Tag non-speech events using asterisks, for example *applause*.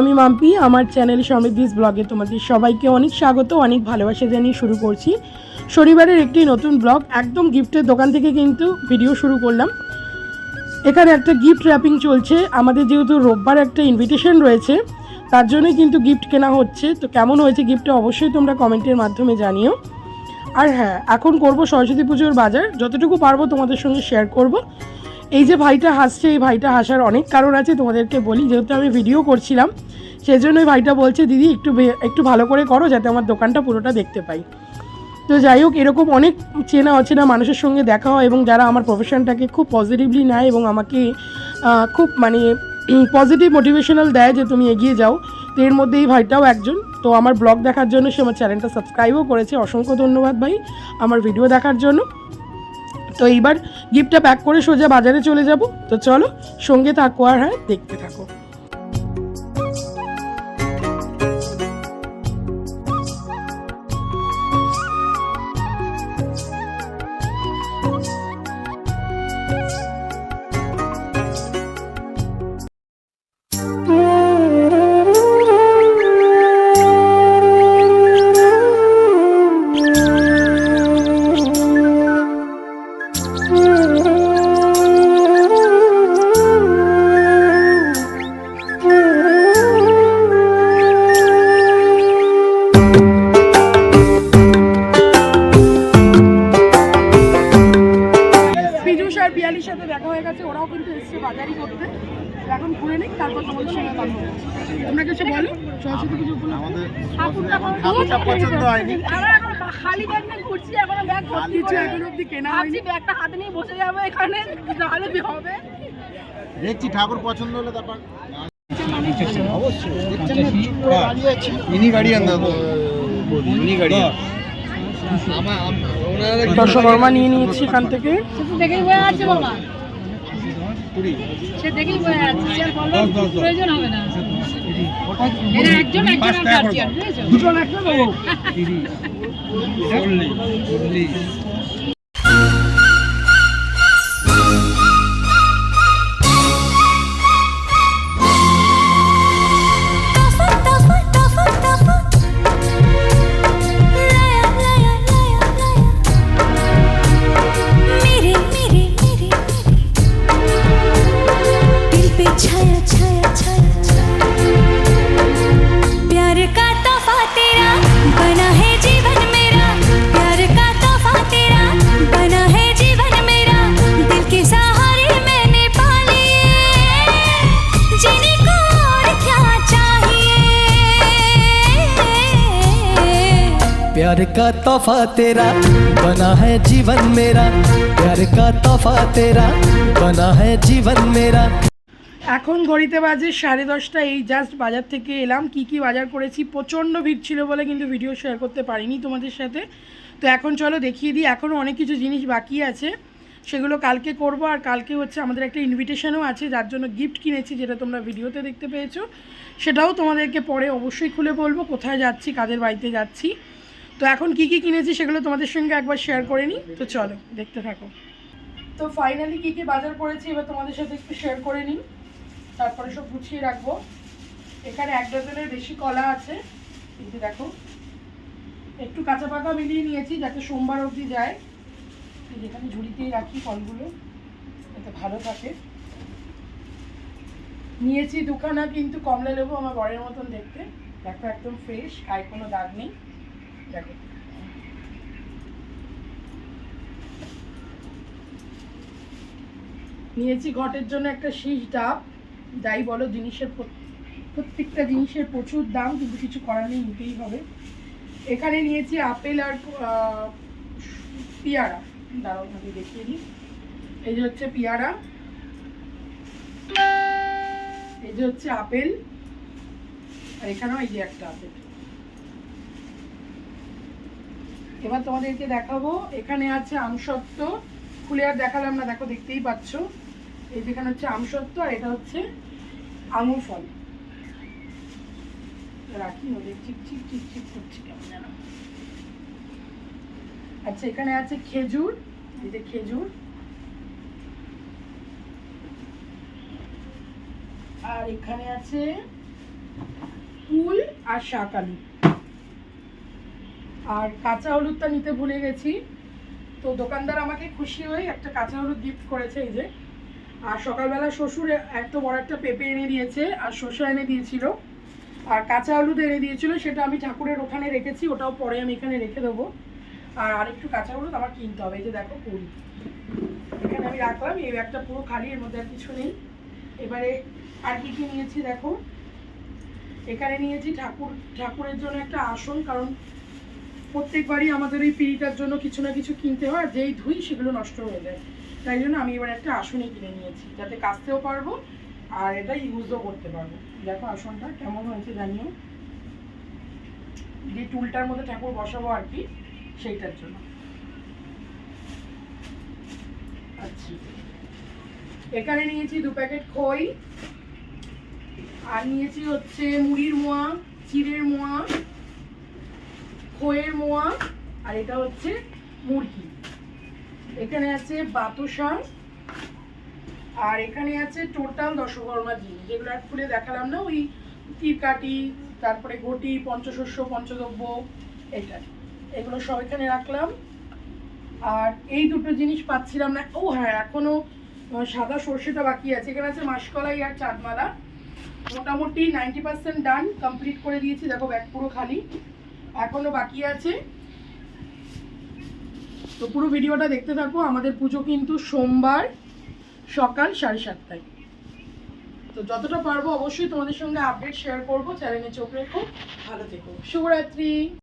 আমি মাম্পি, আমার চ্যানেল সমৃদ্ধিস ব্লগে তোমাদের সবাইকে অনেক স্বাগত, অনেক ভালোবাসা জানিয়ে শুরু করছি। শনিবারের একটি নতুন ব্লগ, একদম গিফটের দোকান থেকে কিন্তু ভিডিও শুরু করলাম। এখানে একটা গিফট র্যাপিং চলছে, আমাদের যেহেতু রোববার একটা ইনভিটেশন রয়েছে, তার জন্যই কিন্তু গিফট কেনা হচ্ছে। তো কেমন হয়েছে গিফটটা অবশ্যই তোমরা কমেন্টের মাধ্যমে জানিও। আর হ্যাঁ এখন করব সরস্বতী পুজোর বাজার, যতটুকু পারব তোমাদের সঙ্গে শেয়ার করব। এই যে ভাইটা হাসছে, এই ভাইটা হাসার অনেক কারণ আছে, তোমাদেরকে বলি, যেহেতু আমি ভিডিও করছিলাম সেই জন্য ভাইটা বলছে, দিদি, একটু একটু ভালো করে করো যাতে আমার দোকানটা পুরোটা দেখতে পাই। তো যাই হোক, এরকম অনেক চেনা অচেনা মানুষের সঙ্গে দেখা হয় এবং যারা আমার প্রফেশনটাকে খুব পজিটিভলি নেয় এবং আমাকে খুব মানে পজিটিভ মোটিভেশনাল দেয় যে তুমি এগিয়ে যাও। তো এর মধ্যে এই ভাইটাও একজন। তো আমার ব্লগ দেখার জন্য সে আমার চ্যানেলটা সাবস্ক্রাইবও করেছে। অসংখ্য ধন্যবাদ ভাই আমার ভিডিও দেখার জন্য। তো এইবার গিফটটা প্যাক করে সোজা বাজারে চলে যাব। তো চলো সঙ্গে থাকো আর হ্যাঁ দেখতে থাকো। পিয়ালির সাথে দেখা হয়ে গেছে ওরাও কিন্তু এসছে বাজারই করতে। এখন ঘুরে নিক তারপর তোমাদের সঙ্গে কথা তোমরা কিছু বলো? সরস্বতী পুজো আমাদের ঠাকুরটা পছন্দ হয়নি। খালি ব্যাগ নিয়ে ঘুরছি এখনও ব্যাগ কিছু এখন অব্দি কেনা হয়নি। ব্যাগটা হাতে নিয়ে বসে যাব এখানে নাহলে কি হবে? দেখছি ঠাকুর পছন্দ হলে তারপর ইনি গাড়িয়ান দাদা ইনি গাড়িয়ান দর্শকর্মা নিয়ে নিয়েছি এখান থেকে। দেখেই বয়ে আছে বাবা। সে দেখেই বয়ে আছে প্রয়োজন হবে না। একজন একজন গার্জিয়ান বুঝেছ? *laughs* দুটো লাগবে प्यार का तोहफा तेरा बना है जीवन मेरा प्यार का तोहफा तेरा बना है जीवन मेरा এখন ঘড়িতে বাজে সাড়ে দশটা এই জাস্ট বাজার থেকে এলাম কি কি বাজার করেছি প্রচণ্ড ভিড় ছিল বলে কিন্তু ভিডিও শেয়ার করতে পারিনি তোমাদের সাথে তো এখন চলো দেখিয়ে দিই এখনও অনেক কিছু জিনিস বাকি আছে সেগুলো কালকে করব আর কালকে হচ্ছে আমাদের একটা ইনভিটেশনও আছে যার জন্য গিফট কিনেছি যেটা তোমরা ভিডিওতে দেখতে পেয়েছো সেটাও তোমাদেরকে পরে অবশ্যই খুলে বলবো কোথায় যাচ্ছি কাদের বাড়িতে যাচ্ছি তো এখন কি কি কিনেছি সেগুলো তোমাদের সঙ্গে একবার শেয়ার করে নিই। তো চলো, দেখতে থাকো। তো ফাইনালি কী কী বাজার করেছি এবার তোমাদের সাথে একটু শেয়ার করে নিই। তারপরে সব গুছিয়ে রাখব। এখানে এক ডজনের বেশি কলা আছে। কিন্তু দেখো, একটু কাঁচা পাকা মিলিয়ে নিয়েছি যাতে সোমবার অবধি যায়। এই যে ঝুড়িতেই রাখি ফলগুলো, যাতে ভালো থাকে। নিয়েছি দুখানা কিন্তু কমলা লেবু আমার বরের মতন দেখতে। দেখো একদম ফ্রেশ গায়ে কোনো দাগ নেই। দেখো। নিয়েছি ঘটের জন্য একটা শীষ ডাব। যাই বলো, জিনিসের প্রত্যেকটা জিনিসের প্রচুর দাম, কিন্তু কিছু করার নেই, নিতেই হবে। এখানে নিয়েছি আপেল আর পেয়ারা। দাঁড়াও, আমি দেখিয়ে দিই। এই যে হচ্ছে পেয়ারা। এই যে হচ্ছে আপেল। আর এখানেও এই যে একটা আপেল। এবার তোমাদেরকে দেখাবো, এখানে আছে আমসত্ত্ব। খুলে আর দেখালাম না দেখো, দেখতেই পাচ্ছ। এই যেখানে হচ্ছে আমসত্ত্ব, আর এটা হচ্ছে আঙুর ফল। রাখি ওদের চিক চিক চিক চিক করছে কেমন যেন। আচ্ছা এখানে আছে খেজুর। এই যে খেজুর। আর এখানে আছে কুল আর শাক আলু। আর কাঁচা হলুদটা নিতে ভুলে গেছি। তো দোকানদার আমাকে খুশি হয়ে একটা কাঁচা হলুদ গিফট করেছে এই যে। আর সকালবেলা শ্বশুর এত বড় একটা পেঁপে এনে দিয়েছে, আর শসা এনে দিয়েছিল। আর কাঁচা হলুদ এনে দিয়েছিল, সেটা আমি ঠাকুরের ওখানে রেখেছি, ওটাও পরে আমি এখানে রেখে দেবো। আর আরেকটু কাঁচা হলুদ আমার কিনতে হবে, এই যে দেখো কুড়ি। এখানে আমি রাখলাম, এই একটা পুরো খালি, এর মধ্যে আর কিছু নেই। এবারে আর কি কি নিয়েছি দেখো? এখানে নিয়েছি ঠাকুর, ঠাকুরের জন্য একটা আসন, কারণ প্রত্যেকবারই আমাদের ওই পিড়িটার জন্য কিছু না কিছু কিনতে হয় যেই ধুই সেগুলো নষ্ট হয়ে যায়। তাই জন্য আমি এবার একটা আসনই কিনে নিয়েছি, যাতে কাচতেও পারব আর এটা ইউজও করতে পারব। দেখো আসনটা কেমন হয়েছে জানিও। যে টুলটার মধ্যে ঠাকুর বসাবো আর কি, সেইটার জন্য। আচ্ছা। এখানে নিয়েছি দু প্যাকেট খই, আর নিয়েছি হচ্ছে মুড়ির মোয়া, চিড়ের মোয়া খইয়ের মোয়া আর এটা হচ্ছে মুরগি। এখানে আছে বাতাসা আর এখানে আছে টোটাল দশকর্মা জিনিস যেগুলো এক খুলে দেখালাম না ওই তীরকাঠি তারপরে ঘটি পঞ্চশস্য পঞ্চদ্রব্য এটা। এগুলো সব এখানে রাখলাম। আর এই দুটো জিনিস পাচ্ছিলাম না। ও হ্যাঁ এখনও আহ, সাদা সর্ষেটা বাকি আছে। এখানে আছে মাসকলাই আর চাঁদমালা মোটামুটি নাইনটি পার্সেন্ট ডান কমপ্লিট করে দিয়েছি। দেখো ব্যাগ পুরো খালি। এখনও বাকি আছে। তো পুরো ভিডিওটা দেখতে থাকো, আমাদের পুজো কিন্তু সোমবার সকাল সাড়ে সাতটায়। তো যতটা পারব অবশ্যই তোমাদের সঙ্গে আপডেট শেয়ার করব চ্যানেলে চোখ রেখো। ভালো থেকো। শুভরাত্রি।